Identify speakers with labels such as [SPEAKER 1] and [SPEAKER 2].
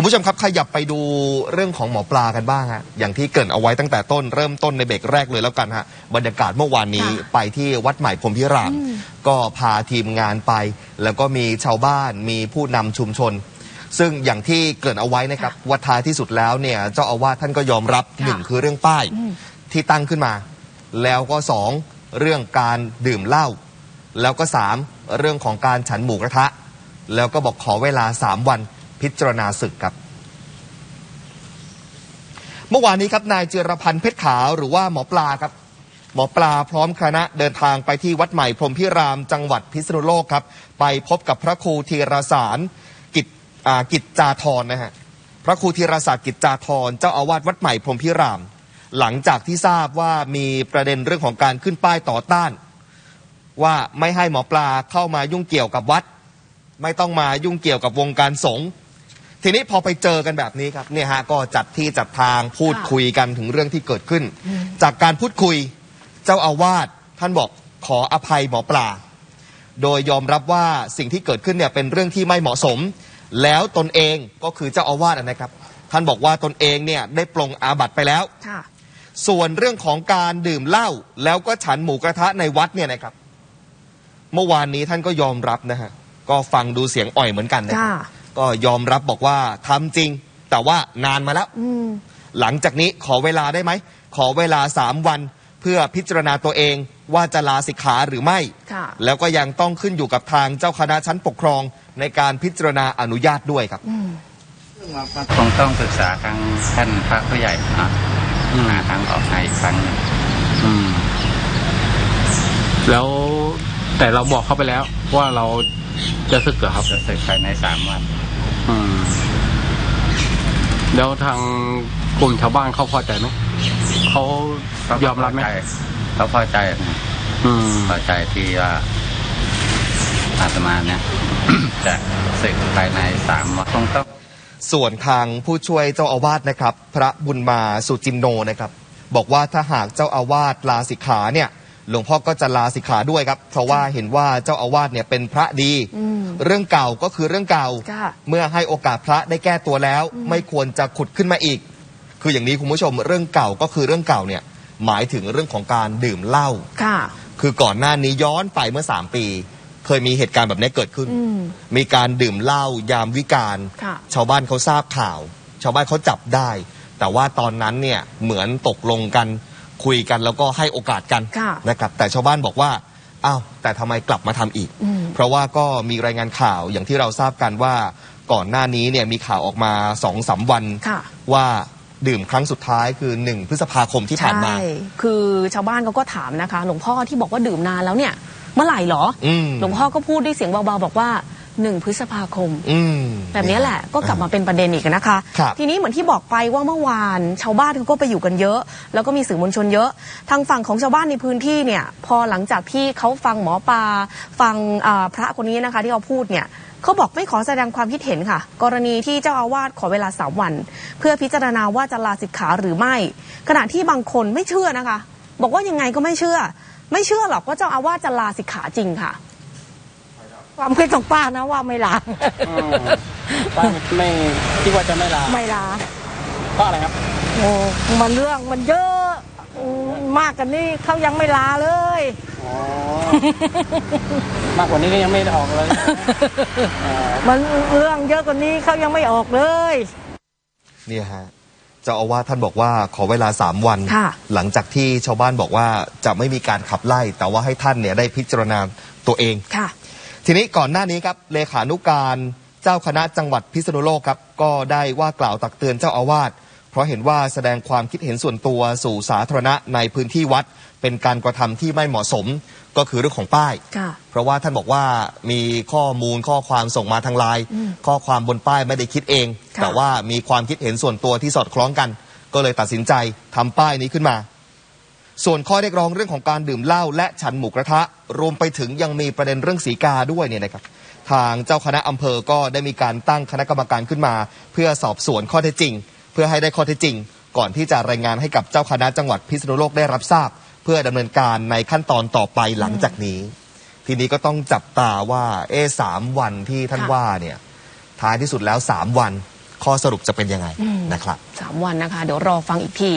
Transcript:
[SPEAKER 1] คุณผู้ชมครับขยับไปดูเรื่องของหมอปลากันบ้างฮะอย่างที่เกริ่นเอาไว้ตั้งแต่ต้นเริ่มต้นในเบรกแรกเลยแล้วกันฮะบรรยากาศเมื่อวานนี้
[SPEAKER 2] ค่ะ
[SPEAKER 1] ไปที่วัดใหม่พรหมพิราม ก็พาทีมงานไป แล้วก็มีชาวบ้านมีผู้นำชุมชน ซึ่งอย่างที่เกริ่นเอาไว้นะครับว่าท้ายที่สุดแล้วเนี่ยเจ้าอาวาสท่านก็ยอมรับ
[SPEAKER 2] ค่ะ
[SPEAKER 1] หนึ่งคือเรื่องป้ายที่ตั้งขึ้นมา แล้วก็สองเรื่องการดื่มเหล้าแล้วก็สามเรื่องของการฉันหมูกระทะ แล้วก็บอกขอเวลาสามวัน พิจารณาศึกครับ เมื่อวานนี้ครับนายเจรพันธ์เพชรขาวหรือว่าหมอปลาครับ หมอปลาพร้อมคณะเดินทางไปที่วัดใหม่พรมพิรามจังหวัดพิษณุโลกครับ ไปพบกับพระครูธีรสารกิจากิจจาธรนะฮะพระครูธีรศาสตร์กิจจาธรเจ้าอาวาสวัดใหม่พรมพิราม หลังจากที่ทราบว่ามีประเด็นเรื่องของการขึ้นป้ายต่อต้าน ว่าไม่ให้หมอปลาเข้ามายุ่งเกี่ยวกับวัด ไม่ต้องมายุ่งเกี่ยวกับวงการสงฆ์ ทีนี้พอไปเจอกันแบบนี้ครับเนี่ยฮะก็จัดที่จัดทางพูด
[SPEAKER 2] ค่ะ
[SPEAKER 1] คุยกันถึงเรื่องที่เกิดขึ้น จากการพูดคุยเจ้าอาวาสท่านบอกขออภัยหมอปลา โดยยอมรับว่าสิ่งที่เกิดขึ้นเนี่ยเป็นเรื่องที่ไม่เหมาะสม แล้วตนเองก็คือเจ้าอาวาสนะครับ ท่านบอกว่าตนเองเนี่ยได้ปลงอาบัติไปแล้ว
[SPEAKER 2] ค่ะ
[SPEAKER 1] ส่วนเรื่องของการดื่มเหล้าแล้วก็ฉันหมูกระทะในวัดเนี่ยนะครับ เมื่อวานนี้ท่านก็ยอมรับนะฮะก็ฟังดูเสียงอ่อยเหมือนกันนะค
[SPEAKER 2] ค่ะ
[SPEAKER 1] รับ ก็ยอมรับบอกว่าทำจริง แต่ว่านานมาแล้ว
[SPEAKER 2] อืม
[SPEAKER 1] หลังจากนี้ขอเวลาได้ไหม ขอเวลาสามวัน เพื่อพิจารณาตัวเองว่าจะลาสิกขาหรือไม่
[SPEAKER 2] ค่ะ
[SPEAKER 1] แล้วก็ยังต้องขึ้นอยู่กับทางเจ้าคณะชั้นปกครองในการพิจารณาอนุญาตด้วยครับ
[SPEAKER 3] คงต้องปรึกษาทางท่านพระผู้ใหญ่เนาะหาทางออกให้อีกครั้งหนึ่ง
[SPEAKER 4] อืม แล้วแต่เราบอกเขาไปแล้วว่าเราจะสึกเหรอครับ
[SPEAKER 3] จะสึกภายในสามวัน
[SPEAKER 4] อืม แล้วทางกลุ่มชาวบ้านเขาพอใจไหมเขายอมรับไหม
[SPEAKER 3] เขาพอใจนะ
[SPEAKER 4] อืม
[SPEAKER 3] พอใจที่ว่าอาตมาเนี่ยจะสึกภายในสามวันคงต้อง
[SPEAKER 1] ส่วนทางผู้ช่วยเจ้าอาวาสนะครับ พระบุญมาสุจินโนนะครับ บอกว่าถ้าหากเจ้าอาวาสลาสิกขาเนี่ย หลวงพ่อก็จะลาสิกขาด้วยครับ เพราะว่าเห็นว่าเจ้าอาวาสเนี่ยเป็นพระดี
[SPEAKER 2] อืม
[SPEAKER 1] เรื่องเก่าก็คือเรื่องเก่า
[SPEAKER 2] ค่ะ
[SPEAKER 1] เมื่อให้โอกาสพระได้แก้ตัวแล้ว ไม่ควรจะขุดขึ้นมาอีก คืออย่างนี้คุณผู้ชมเรื่องเก่าก็คือเรื่องเก่าเนี่ยหมายถึงเรื่องของการดื่มเหล้า
[SPEAKER 2] ค่ะ
[SPEAKER 1] คือก่อนหน้านี้ย้อนไปเมื่อ 3 ปี เคยมีเหตุการณ์แบบนี้เกิดขึ้น
[SPEAKER 2] อืม
[SPEAKER 1] มีการดื่มเหล้ายามวิการ
[SPEAKER 2] ค่ะ
[SPEAKER 1] ชาวบ้านเขาทราบข่าว ชาวบ้านเขาจับได้ แต่ว่าตอนนั้นเนี่ยเหมือนตกลงกันคุยกันแล้วก็ให้โอกาสกัน
[SPEAKER 2] ค่ะ
[SPEAKER 1] นะครับแต่ชาวบ้านบอกว่า อ้าวแต่ทำไมกลับมาทำอีก
[SPEAKER 2] อืม
[SPEAKER 1] เพราะว่าก็มีรายงานข่าวอย่างที่เราทราบกันว่าก่อนหน้านี้เนี่ยมีข่าวออกมาสองสามวัน
[SPEAKER 2] ค่ะ
[SPEAKER 1] ว่าดื่มครั้งสุดท้ายคือ1พฤษภาคมที่ผ่านมา
[SPEAKER 2] ใช่คือชาวบ้านเขาก็ถามนะคะ หลวงพ่อที่บอกว่าดื่มนานแล้วเนี่ย เมื่อไหร่เหรอ
[SPEAKER 1] อืม
[SPEAKER 2] หลวงพ่อก็พูดด้วยเสียงเบาๆบอกว่า หนึ่งพฤษภาคม
[SPEAKER 1] อืม
[SPEAKER 2] แบบนี้แหละก็กลับมาเป็นประเด็นอีกนะคะ
[SPEAKER 1] ครับ
[SPEAKER 2] ทีนี้เหมือนที่บอกไปว่าเมื่อวานชาวบ้านเขาก็ไปอยู่กันเยอะ แล้วก็มีสื่อมวลชนเยอะ ทางฝั่งของชาวบ้านในพื้นที่เนี่ย พอหลังจากที่เขาฟังหมอปลาฟังอ่าพระคนนี้นะคะ ที่เขาพูดเนี่ยเขาบอกไม่ขอแสดงความคิดเห็นค่ะ กรณีที่เจ้าอาวาสขอเวลาสามวัน เพื่อพิจารณาว่าจะลาสิกขาหรือไม่ ขณะที่บางคนไม่เชื่อนะคะ บอกว่ายังไงก็ไม่เชื่อ ไม่เชื่อหรอกว่าเจ้าอาวาสจะลาสิกขาจริงค่ะ
[SPEAKER 5] ความคิดของป้านะว่าไม่ลา
[SPEAKER 6] ป้าไม่คิดว่าจะไม่ลา
[SPEAKER 5] ไม่ลา
[SPEAKER 6] เพราะอะไรครับ
[SPEAKER 5] โอ้มันเรื่องมันเยอะอืมมากกันนี่เขายังไม่ลาเลย
[SPEAKER 6] อ๋อ มากกว่านี้ก็ยังไม่ได้ออกเลยเอ่อ
[SPEAKER 5] มันเรื่องเยอะกว่านี้เขายังไม่ออกเลย
[SPEAKER 1] เนี่ยฮะเจ้าอาวาสท่านบอกว่าขอเวลาสามวัน
[SPEAKER 2] ค่ะ
[SPEAKER 1] หลังจากที่ชาวบ้านบอกว่าจะไม่มีการขับไล่ แต่ว่าให้ท่านเนี่ยได้พิจารณาตัวเอง
[SPEAKER 2] ค่ะ
[SPEAKER 1] ทีนี้ก่อนหน้านี้ครับเลขานุการเจ้าคณะจังหวัดพิษณุโลกครับก็ได้ว่ากล่าวตักเตือนเจ้าอาวาสเพราะเห็นว่าแสดงความคิดเห็นส่วนตัวสู่สาธารณะในพื้นที่วัด เป็นการกระทำที่ไม่เหมาะสมก็คือเรื่องของป้าย
[SPEAKER 2] ค่ะ
[SPEAKER 1] เพราะว่าท่านบอกว่ามีข้อมูลข้อความส่งมาทางไลน์ข้อความบนป้ายไม่ได้คิดเอง
[SPEAKER 2] ค่ะ
[SPEAKER 1] แต่ว่ามีความคิดเห็นส่วนตัวที่สอดคล้องกัน ก็เลยตัดสินใจทำป้ายนี้ขึ้นมา ส่วนข้อเรียกร้องเรื่องของการดื่มเหล้าและฉันหมูกระทะ รวมไปถึงยังมีประเด็นเรื่องสีกาด้วยเนี่ยนะครับ ทางเจ้าคณะอำเภอก็ได้มีการตั้งคณะกรรมการขึ้นมา เพื่อสอบสวนข้อเท็จจริง เพื่อให้ได้ข้อเท็จจริง ก่อนที่จะรายงานให้กับเจ้าคณะจังหวัดพิษณุโลกได้รับทราบ เพื่อดำเนินการในขั้นตอนต่อไปหลังจากนี้ ทีนี้ก็ต้องจับตาว่าเอสามวันที่ท่านว่าเนี่ยท้ายที่สุดแล้วสามวันข้อสรุปจะเป็นยังไงนะครับ
[SPEAKER 2] สามวันนะคะ เดี๋ยวรอฟังอีกที